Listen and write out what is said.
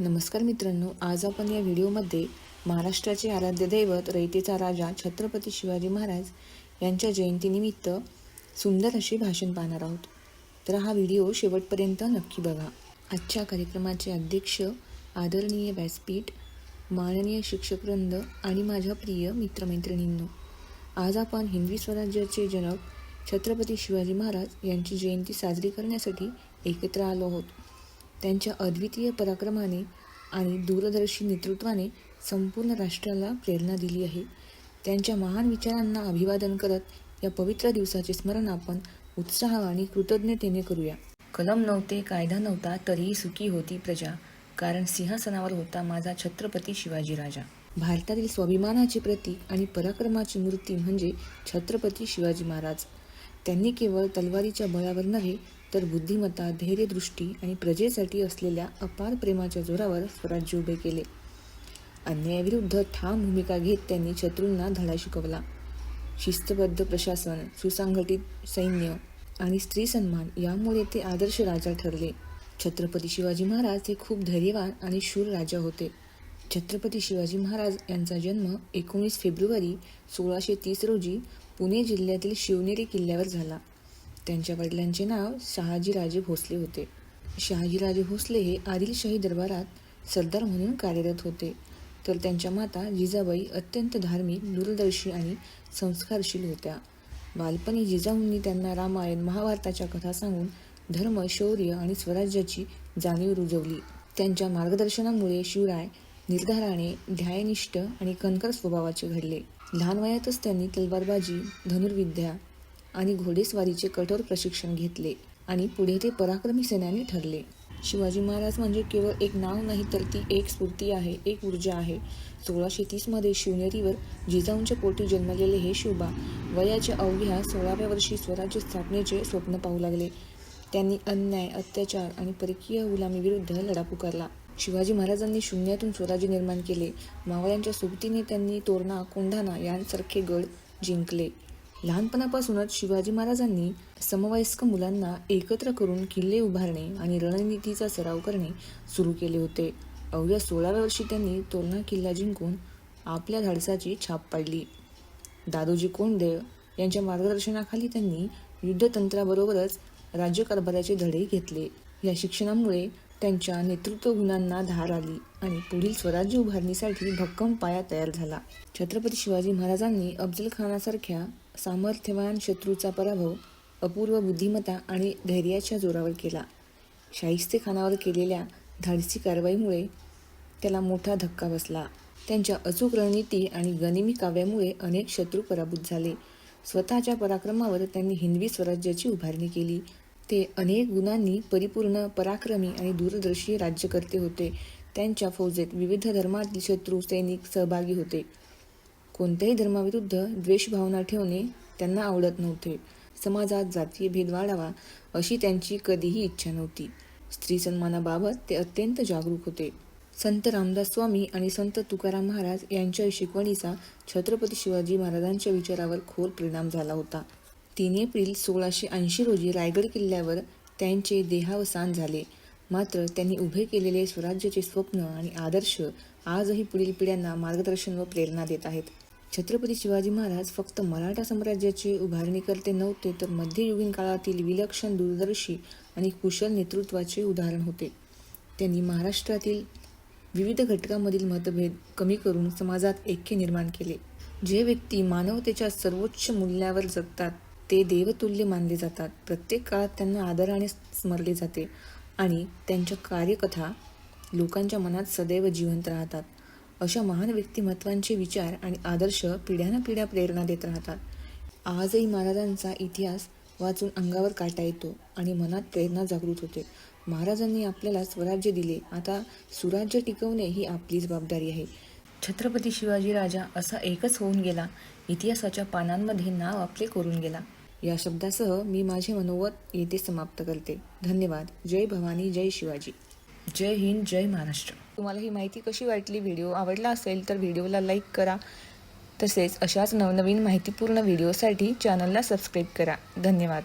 नमस्कार मित्रांनो आज आपण या व्हिडिओमध्ये महाराष्ट्राचे आराध्य दैवत रयतेचा राजा छत्रपती शिवाजी महाराज यांच्या जयंतीनिमित्त सुंदर असे भाषण पाहणार आहोत. तर हा व्हिडिओ शेवटपर्यंत नक्की बघा. आजच्या कार्यक्रमाचे अध्यक्ष आदरणीय व्यासपीठ माननीय शिक्षकवृंद आणि माझ्या प्रिय मित्रमैत्रिणींनो आज आपण हिंदवी स्वराज्याचे जनक छत्रपती शिवाजी महाराज यांची जयंती साजरी करण्यासाठी एकत्र आलो आहोत. त्यांच्या अद्वितीय पराक्रमाने आणि दूरदर्शी नेतृत्वाने संपूर्ण राष्ट्राला प्रेरणा दिली आहे. त्यांच्या महान विचारांना अभिवादन करत या पवित्र दिवसाचे स्मरण आपण उत्साह आणि कृतज्ञतेने करूया. कलम नव्हते कायदा नव्हता तरीही सुखी होती प्रजा. कारण सिंहासनावर होता माझा छत्रपती शिवाजी राजा. भारतातील स्वाभिमानाचे प्रतीक आणि पराक्रमाची मूर्ती म्हणजे छत्रपती शिवाजी महाराज. त्यांनी केवळ तलवारीच्या बळावर नव्हे तर बुद्धिमत्ता धैर्यदृष्टी आणि प्रजेसाठी असलेल्या अपार प्रेमाच्या जोरावर स्वराज्य उभे केले. अन्यायाविरुद्ध ठाम भूमिका घेत त्यांनी शत्रूंना धडा शिकवला. शिस्तबद्ध प्रशासन सुसंघटित सैन्य आणि स्त्री सन्मान यामुळे ते आदर्श राजा ठरले. छत्रपती शिवाजी महाराज हे खूप धैर्यवान आणि शूर राजा होते. छत्रपती शिवाजी महाराज यांचा जन्म एकोणीस फेब्रुवारी सोळाशे तीस रोजी पुणे जिल्ह्यातील शिवनेरी किल्ल्यावर झाला. त्यांच्या वडिलांचे नाव शहाजीराजे भोसले होते. शहाजीराजे भोसले हे आदिलशाही दरबारात सरदार म्हणून कार्यरत होते. तर त्यांच्या माता जिजाबाई अत्यंत धार्मिक दूरदर्शी आणि संस्कारशील होत्या. बालपणी जिजाऊंनी त्यांना रामायण महाभारताच्या कथा सांगून धर्म शौर्य आणि स्वराज्याची जाणीव रुजवली. त्यांच्या मार्गदर्शनामुळे शिवराय निर्धाराने ध्यायनिष्ठ आणि कणकर स्वभावाचे घडले. लहान वयातच त्यांनी तलवारबाजी धनुर्विद्या आणि घोडेस्वारीचे कठोर प्रशिक्षण घेतले आणि पुढे ते पराक्रमी सेनानी ठरले. शिवाजी महाराज म्हणजे केवळ एक नाव नाही तर ती एक स्फूर्ती आहे एक ऊर्जा आहे. सोळाशे तीसमध्ये शिवनेरीवर जिजाऊंच्या पोटी जन्मलेले हे शिवबा वयाच्या अवघ्या सोळाव्या वर्षी स्वराज्य स्थापनेचे स्वप्न पाहू लागले. त्यांनी अन्याय अत्याचार आणि परकीय गुलामीविरुद्ध लढा पुकारला. शिवाजी महाराजांनी शून्यातून स्वराज्य निर्माण केले. मावळ्यांच्या सोबतीने त्यांनी तोरणा कोंढाणा यांसारखे गड जिंकले. लहानपणापासूनच शिवाजी महाराजांनी समवयस्क मुलांना एकत्र करून किल्ले उभारणे आणि रणनीतीचा सराव करणे सुरू केले होते. अवघ्या सोळाव्या वर्षी त्यांनी तोरणा किल्ला जिंकून आपल्या धाडसाची छाप पाडली. दादोजी कोंडदेव यांच्या मार्गदर्शनाखाली त्यांनी युद्धतंत्राबरोबरच राज्यकारभाराचे धडे घेतले. या शिक्षणामुळे त्यांच्या नेतृत्व गुणांना धार आली आणि पुढील स्वराज्य उभारणीसाठी भक्कम पाया तयार झाला. छत्रपती शिवाजी महाराजांनी अफजल खानासारख्या सामर्थ्यवान शत्रूचा पराभव अपूर्व बुद्धिमत्ता आणि धैर्याच्या जोरावर केला. शाहिस्ते खानावर केलेल्या धाडसी कारवाईमुळे त्याला मोठा धक्का बसला. त्यांच्या अचूक रणनीती आणि गनिमी काव्यामुळे अनेक शत्रू पराभूत झाले. स्वतःच्या पराक्रमावर त्यांनी हिंदवी स्वराज्याची उभारणी केली. ते अनेक गुणांनी परिपूर्ण पराक्रमी आणि दूरदर्शी राज्यकर्ते होते. त्यांच्या फौजेत विविध धर्मातील शत्रू सैनिक सहभागी होते. कोणत्याही धर्माविरुद्ध द्वेषभावना ठेवणे त्यांना आवडत नव्हते. समाजात जातीय भेद वाढावा अशी त्यांची कधीही इच्छा नव्हती. स्त्री सन्मानाबाबत ते अत्यंत जागरूक होते. संत रामदास स्वामी आणि संत तुकाराम महाराज यांच्या शिकवणीचा छत्रपती शिवाजी महाराजांच्या विचारावर खोल परिणाम झाला होता. तीन एप्रिल सोळाशे ऐंशी रोजी रायगड किल्ल्यावर त्यांचे देहावसान झाले. मात्र त्यांनी उभे केलेले स्वराज्याचे स्वप्न आणि आदर्श आजही पुढील पिढ्यांना मार्गदर्शन व प्रेरणा देत आहेत. छत्रपती शिवाजी महाराज फक्त मराठा साम्राज्याचे उभारणीकर्ते नव्हते तर मध्ययुगीन काळातील विलक्षण दूरदर्शी आणि कुशल नेतृत्वाचे उदाहरण होते. त्यांनी महाराष्ट्रातील विविध घटकांमधील मतभेद कमी करून समाजात ऐक्य निर्माण केले. जे व्यक्ती मानवतेच्या सर्वोच्च मूल्यावर जगतात ते देवतुल्य मानले जातात. प्रत्येक काळात त्यांना आदराने स्मरले जाते आणि त्यांच्या कार्यकथा लोकांच्या मनात सदैव जिवंत राहतात. अशा महान व्यक्तिमत्वांचे विचार आणि आदर्श पिढ्यानपिढ्या प्रेरणा देत राहतात. आजही महाराजांचा इतिहास वाचून अंगावर काटा येतो आणि मनात प्रेरणा जागृत होते. महाराजांनी आपल्याला स्वराज्य दिले. आता सुराज्य टिकवणे ही आपली जबाबदारी आहे. छत्रपती शिवाजी राजा असा एकच होऊन गेला. इतिहासाच्या पानांमध्ये नाव आपले करून गेला. या शब्दासह मी माझे मनोवत येथे समाप्त करते. धन्यवाद. जय भवानी जय शिवाजी. जय हिंद जय महाराष्ट्र. तुम्हाला ही माहिती कशी वाटली? व्हिडिओ आवडला असेल तर व्हिडिओला लाईक करा. तसेच अशाच नवनवीन माहितीपूर्ण व्हिडिओसाठी चॅनलला सबस्क्राईब करा. धन्यवाद.